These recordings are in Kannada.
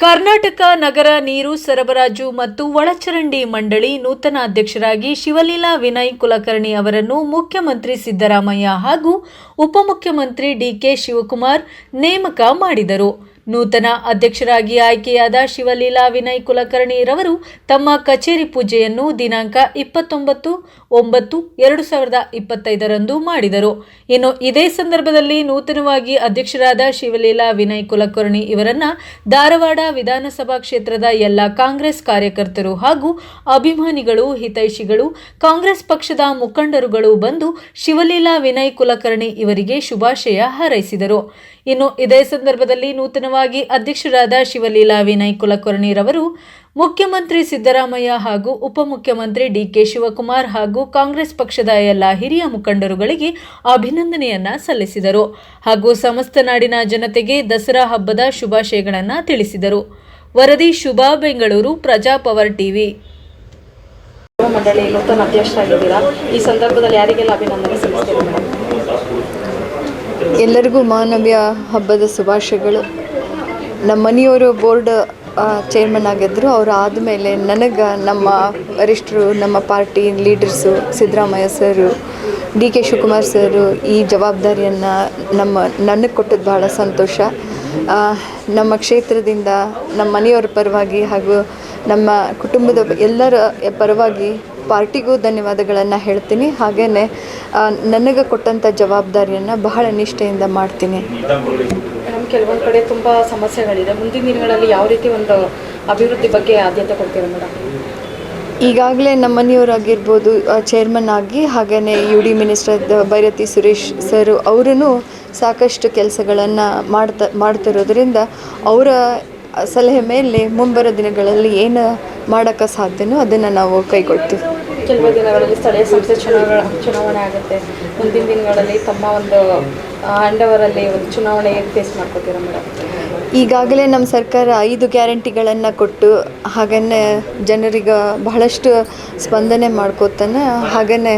ಕರ್ನಾಟಕ ನಗರ ನೀರು ಸರಬರಾಜು ಮತ್ತು ಒಳಚರಂಡಿ ಮಂಡಳಿ ನೂತನ ಅಧ್ಯಕ್ಷರಾಗಿ ಶಿವಲೀಲಾ ವಿನಯ್ ಕುಲಕರ್ಣಿ ಅವರನ್ನು ಮುಖ್ಯಮಂತ್ರಿ ಸಿದ್ದರಾಮಯ್ಯ ಹಾಗೂ ಉಪಮುಖ್ಯಮಂತ್ರಿ ಡಿಕೆ ಶಿವಕುಮಾರ್ ನೇಮಕ ಮಾಡಿದರು. ನೂತನ ಅಧ್ಯಕ್ಷರಾಗಿ ಆಯ್ಕೆಯಾದ ಶಿವಲೀಲಾ ವಿನಯ್ ಕುಲಕರ್ಣಿ ರವರು ತಮ್ಮ ಕಚೇರಿ ಪೂಜೆಯನ್ನು ದಿನಾಂಕ ಇಪ್ಪತ್ತೊಂಬತ್ತು, ಒಂಬತ್ತು, ಎರಡು ಸಾವಿರದ ಇಪ್ಪತ್ತೈದರಂದು ಮಾಡಿದರು. ಇನ್ನು ಇದೇ ಸಂದರ್ಭದಲ್ಲಿ ನೂತನವಾಗಿ ಅಧ್ಯಕ್ಷರಾದ ಶಿವಲೀಲಾ ವಿನಯ್ ಕುಲಕರ್ಣಿ ಇವರನ್ನ ಧಾರವಾಡ ವಿಧಾನಸಭಾ ಕ್ಷೇತ್ರದ ಎಲ್ಲ ಕಾಂಗ್ರೆಸ್ ಕಾರ್ಯಕರ್ತರು ಹಾಗೂ ಅಭಿಮಾನಿಗಳು, ಹಿತೈಷಿಗಳು, ಕಾಂಗ್ರೆಸ್ ಪಕ್ಷದ ಮುಖಂಡರುಗಳು ಬಂದು ಶಿವಲೀಲಾ ವಿನಯ್ ಕುಲಕರ್ಣಿ ಇವರಿಗೆ ಶುಭಾಶಯ ಹಾರೈಸಿದರು. ಇನ್ನು ಇದೇ ಸಂದರ್ಭದಲ್ಲಿ ನೂತನವಾಗಿ ಅಧ್ಯಕ್ಷರಾದ ಶಿವಲೀಲಾ ವಿನಯ್ ಕುಲಕರ್ಣಿ ರವರು ಮುಖ್ಯಮಂತ್ರಿ ಸಿದ್ದರಾಮಯ್ಯ ಹಾಗೂ ಉಪಮುಖ್ಯಮಂತ್ರಿ ಡಿಕೆ ಶಿವಕುಮಾರ್ ಹಾಗೂ ಕಾಂಗ್ರೆಸ್ ಪಕ್ಷದ ಎಲ್ಲ ಹಿರಿಯ ಮುಖಂಡರುಗಳಿಗೆ ಅಭಿನಂದನೆಯನ್ನ ಸಲ್ಲಿಸಿದರು ಹಾಗೂ ಸಮಸ್ತ ನಾಡಿನ ಜನತೆಗೆ ದಸರಾ ಹಬ್ಬದ ಶುಭಾಶಯಗಳನ್ನು ತಿಳಿಸಿದರು. ವರದಿ ಶುಭ ಬೆಂಗಳೂರು ಪ್ರಜಾಪವರ್ ಟಿವಿ ಮಂಡಳಿ ನೂತನ ಅಧ್ಯಕ್ಷರಾಗಿದ್ದೀರಾ? ಈ ಸಂದರ್ಭದಲ್ಲಿ ಯಾರಿಗೆಲ್ಲ ಅಭಿನಂದನೆ ಸಲ್ಲಿಸ್ತೀರಾ ಎಲ್ಲರಿಗೂ ಮಾನವೀಯ ಹಬ್ಬದ ಶುಭಾಶಯಗಳು. ನಮ್ಮ ಮನೆಯವರು ಬೋರ್ಡ್ ಚೇರ್ಮನ್ ಆಗಿದ್ದರು ಅವರು ಆದಮೇಲೆ ನನಗೆ ನಮ್ಮ ವರಿಷ್ಠರು, ನಮ್ಮ party leaders Siddaramaiah sir, D K Shivakumar sir ಈ ಜವಾಬ್ದಾರಿಯನ್ನು ನಮ್ಮ, ನನಗೆ ಕೊಟ್ಟದ್ದು ಭಾಳ ಸಂತೋಷ. ನಮ್ಮ ಕ್ಷೇತ್ರದಿಂದ ನಮ್ಮ ಮನೆಯವರ ಪರವಾಗಿ ಹಾಗೂ ನಮ್ಮ ಕುಟುಂಬದ ಎಲ್ಲರ ಪರವಾಗಿ ಪಾರ್ಟಿಗೂ ಧನ್ಯವಾದಗಳನ್ನು ಹೇಳ್ತೀನಿ. ಹಾಗೆಯೇ ನನಗೆ ಕೊಟ್ಟಂಥ ಜವಾಬ್ದಾರಿಯನ್ನು ಬಹಳ ನಿಷ್ಠೆಯಿಂದ ಮಾಡ್ತೀನಿ. ಕೆಲವೊಂದು ಕಡೆ ತುಂಬ ಸಮಸ್ಯೆಗಳಿದೆ. ಮುಂದಿನ ದಿನಗಳಲ್ಲಿ ಯಾವ ರೀತಿ ಒಂದು ಅಭಿವೃದ್ಧಿ ಬಗ್ಗೆ ಆದ್ಯತೆ ಕೊಡ್ತೀರಾ ಮೇಡಮ್? ಈಗಾಗಲೇ ನಮ್ಮ ಮನೆಯವರಾಗಿರ್ಬೋದು ಚೇರ್ಮನ್ ಆಗಿ ಹಾಗೆಯೇ U D minister Byrathi Suresh sir ಅವರೂ ಸಾಕಷ್ಟು ಕೆಲಸಗಳನ್ನು ಮಾಡ್ತಾ, ಮಾಡ್ತಿರೋದ್ರಿಂದ ಅವರ ಸಲಹೆ ಮೇಲೆ ಮುಂಬರೋ ದಿನಗಳಲ್ಲಿ ಏನು ಮಾಡೋಕ್ಕೆ ಸಾಧ್ಯನೋ ಅದನ್ನು ನಾವು ಕೈಗೊಳ್ತೀವಿ. ಕೆಲವು ದಿನಗಳಲ್ಲಿ ಸ್ಥಳೀಯ ಸಂಸ್ಥೆ ಚುನಾವಣೆ ಚುನಾವಣೆ ಆಗುತ್ತೆ. ಮುಂದಿನ ದಿನಗಳಲ್ಲಿ ತಮ್ಮ ಒಂದು ಅಂಡವರಲ್ಲಿ ಒಂದು ಚುನಾವಣೆ ಫೇಸ್ ಮಾಡ್ಕೋತೀರಾ ಮೇಡಮ್ ಈಗಾಗಲೇ ನಮ್ಮ ಸರ್ಕಾರ ಐದು ಗ್ಯಾರಂಟಿಗಳನ್ನು ಕೊಟ್ಟು ಹಾಗೇ ಜನರಿಗೆ ಬಹಳಷ್ಟು ಸ್ಪಂದನೆ ಮಾಡ್ಕೋತಾನೆ. ಹಾಗೇ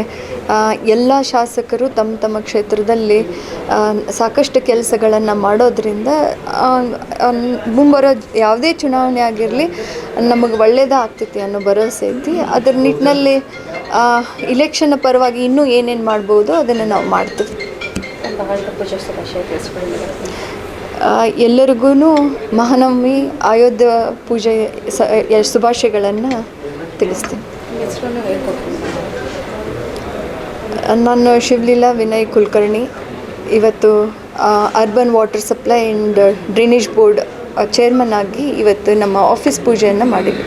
ಎಲ್ಲ ಶಾಸಕರು ತಮ್ಮ ತಮ್ಮ ಕ್ಷೇತ್ರದಲ್ಲಿ ಸಾಕಷ್ಟು ಕೆಲಸಗಳನ್ನು ಮಾಡೋದ್ರಿಂದ ಮುಂಬರೋ ಯಾವುದೇ ಚುನಾವಣೆ ಆಗಿರಲಿ ನಮಗೆ ಒಳ್ಳೆಯದಾಗ್ತೈತಿ ಅನ್ನೋ ಭರವಸೆ ಐತಿ. ಅದರ ನಿಟ್ಟಿನಲ್ಲಿ ಇಲೆಕ್ಷನ್ ಪರವಾಗಿ ಇನ್ನೂ ಏನೇನು ಮಾಡ್ಬೋದು ಅದನ್ನು ನಾವು ಮಾಡ್ತೀವಿ. ಎಲ್ಲರಿಗೂ ಮಹಾನವಮಿ ಆಯೋಧ್ಯ ಪೂಜೆ ಸ ಶುಭಾಶಯಗಳನ್ನು ತಿಳಿಸ್ತೀನಿ. ನಾನು ಶಿವಲೀಲಾ ವಿನಯ್ ಕುಲಕರ್ಣಿ. ಇವತ್ತು urban water supply and drainage board chairman ಆಗಿ ಇವತ್ತು ನಮ್ಮ ಆಫೀಸ್ ಪೂಜೆಯನ್ನು ಮಾಡಿದ್ವಿ.